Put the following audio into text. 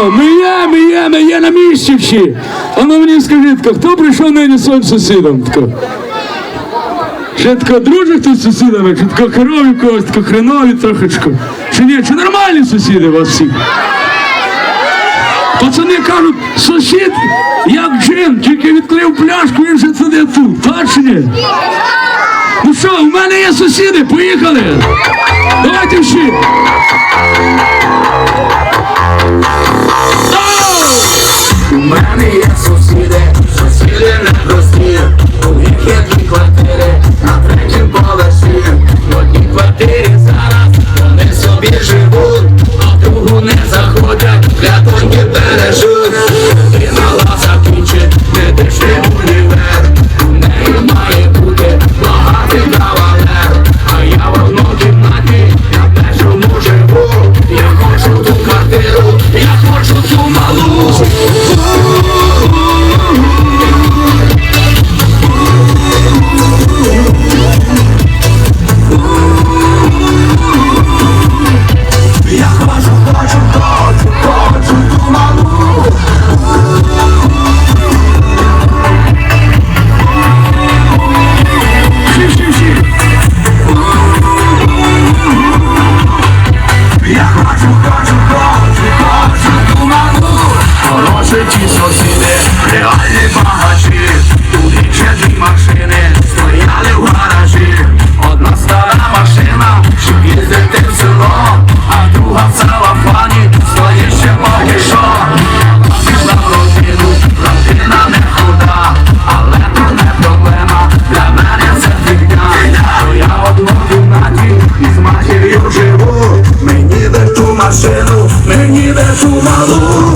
О, ми є, ми є, ми є на місці. А ну мені скажіть, хто прийшов нині своїм сусідом? Ще тако друже хто з сусідами, чи тако херові когось, тако хренові трохочку. Чи ні, чи нормальні сусіди у вас всі? Пацани кажуть, сусід, як джин, тільки відкрив пляшку, він вже сидить тут. Так чи ні? Ну що, у мене є сусіди, поїхали! Давайте всі! У мене є сусіди, сусіди непрості реальні багачі, тут ще дві машини стояли в гаражі, одна стара машина, щоб їздити в село, а друга в салафані стоїть ще поки що. Пішла в родину, родина не худа, але то не проблема, для мене це фігня. Бо я в одному кімнаті з матір'ю живу, мені де ту машину, мені де ту малу.